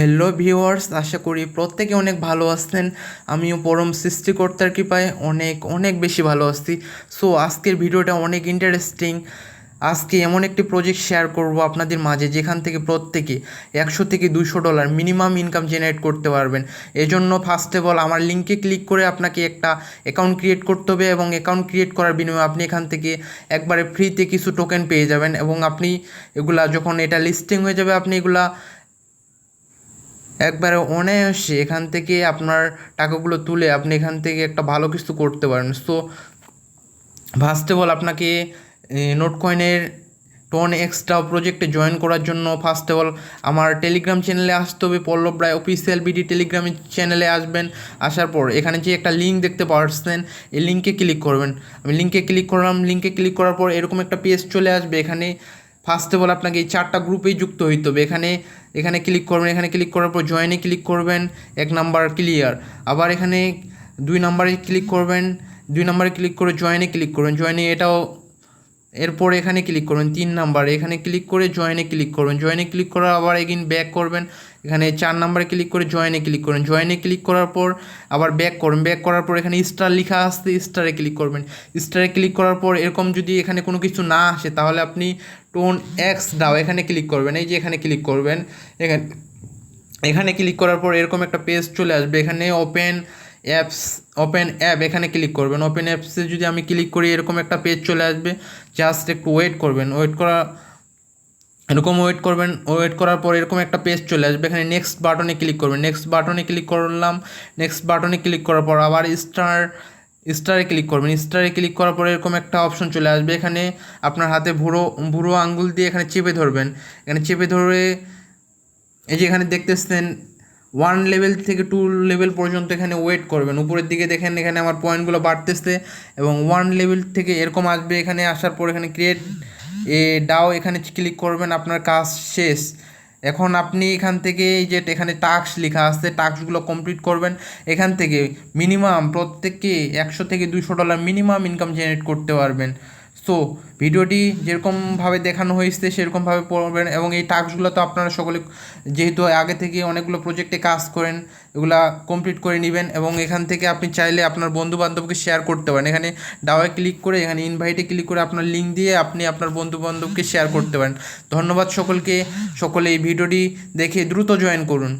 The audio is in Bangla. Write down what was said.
হ্যালো ভিউয়ার্স আশা করি প্রত্যেকে অনেক ভালো আছেন। আমিও পরম সৃষ্টিকর্তার কৃপায় অনেক অনেক বেশি ভালো আছি। সো আজকের ভিডিওটা অনেক ইন্টারেস্টিং আজকে এমন একটি প্রজেক্ট শেয়ার করব আপনাদের মাঝে, যেখান থেকে প্রত্যেকে একশো থেকে দুশো ডলার মিনিমাম ইনকাম জেনারেট করতে পারবেন। এজন্য ফার্স্ট অফ অল আমার লিঙ্কে ক্লিক করে আপনাকে একটা অ্যাকাউন্ট ক্রিয়েট করতে হবে এবং অ্যাকাউন্ট ক্রিয়েট করার বিনিময়ে আপনি এখান থেকে একবারে ফ্রিতে কিছু টোকেন পেয়ে যাবেন এবং আপনি এগুলা যখন এটা লিস্টিং হয়ে যাবে, আপনি এগুলা একবারে অনায়াসে এখান থেকে আপনার টাকাগুলো তুলে আপনি এখান থেকে একটা ভালো কিছু করতে পারেন। সো ফার্স্ট অফ অল আপনাকে নোট কয়েনের টোন এক্সট্রা প্রজেক্টে জয়েন করার জন্য ফার্স্ট অফ অল আমার টেলিগ্রাম চ্যানেলে আসতে হবে। Pallab Roy official BD Telegram চ্যানেলে আসবেন। আসার পর এখানে যে একটা লিঙ্ক দেখতে পাচ্ছেন এই লিঙ্কে ক্লিক করবেন। আমি লিঙ্কে ক্লিক করলাম। লিঙ্কে ক্লিক করার পর এরকম একটা পেজ চলে আসবে। এখানে ফার্স্ট অফ অল আপনাকে এই চারটা গ্রুপেই যুক্ত হইতে হবে। এখানে এখানে ক্লিক করবেন, এখানে ক্লিক করার পর জয়েনে ক্লিক করবেন। এক নাম্বার ক্লিয়ার আবার এখানে দুই নাম্বারে ক্লিক করবেন। দুই নাম্বারে ক্লিক করে জয়েনে ক্লিক করবেন। জয়েনে এটাও এরপর এখানে ক্লিক করবেন তিন নাম্বার এখানে ক্লিক করে জয়েনে ক্লিক করবেন। জয়েনে ক্লিক করার আবার এগিন ব্যাক করবেন। এখানে চার নাম্বারে ক্লিক করে জয়েনে ক্লিক করবেন। জয়েনে ক্লিক করার পর আবার ব্যাক করবেন। ব্যাক করার পর এখানে স্টার লেখা আসতে স্টারে ক্লিক করবেন। স্টারে ক্লিক করার পর এরকম যদি এখানে কোনো কিছু না আসে, তাহলে আপনি টোন এক্স দাও, এখানে ক্লিক করবেন। এই যে এখানে ক্লিক করবেন, এখানে এখানে ক্লিক করার পর এরকম একটা পেজ চলে আসবে। এখানে ওপেন অ্যাপস ওপেন অ্যাপ এখানে ক্লিক করবেন। ওপেন অ্যাপসে যদি আমি ক্লিক করি, এরকম একটা পেজ চলে আসবে। জাস্ট একটু ওয়েট করবেন। ওয়েট করা, এরকম ওয়েট করবেন। ওয়েট করার পর এরকম একটা পেজ চলে আসবে। এখানে নেক্সট বাটনে ক্লিক করবেন। নেক্সট বাটনে ক্লিক করলাম। নেক্সট বাটনে ক্লিক করার পর আবার স্টার স্টারে ক্লিক করবেন। স্টারে ক্লিক করার পর এরকম একটা অপশন চলে আসবে। এখানে আপনার হাতে ভুড়ো ভুড়ো আঙ্গুল দিয়ে এখানে চেপে ধরবেন। এখানে চেপে ধরে, এই যে এখানে দেখতেছেন ওয়ান লেভেল থেকে টু লেভেল পর্যন্ত এখানে ওয়েট করবেন। উপরের দিকে দেখেন এখানে আমার পয়েন্টগুলো বাড়তেছে এবং ওয়ান লেভেল থেকে এরকম আসবে এখানে আসার পর এখানে ক্রিয়েট এ ডাও এখানে ক্লিক করবেন, আপনার কাজ শেষ। এখন আপনি এখান থেকে এই যে এখানে টাস্ক লেখা আছে টাস্কগুলো কমপ্লিট করবেন। এখান থেকে মিনিমাম প্রত্যেককে একশো থেকে দুশো ডলার মিনিমাম ইনকাম জেনারেট করতে পারবেন। সো ভিডিওটি যেরকমভাবে দেখানো হয়েছে, সেরকমভাবে পড়বেন এবং এই টাস্কগুলো তো আপনারা সকলে যেহেতু আগে থেকে অনেকগুলো প্রজেক্টে কাজ করেন, এগুলা কমপ্লিট করে নেবেন এবং এখান থেকে আপনি চাইলে আপনার বন্ধু বান্ধবকে শেয়ার করতে পারেন। এখানে ডাওয়ে ক্লিক করে, এখানে ইনভাইটে ক্লিক করে আপনার লিঙ্ক দিয়ে আপনি আপনার বন্ধু বান্ধবকে শেয়ার করতে পারেন। ধন্যবাদ সকলকে, সকলে এই ভিডিওটি দেখে দ্রুত জয়েন করুন।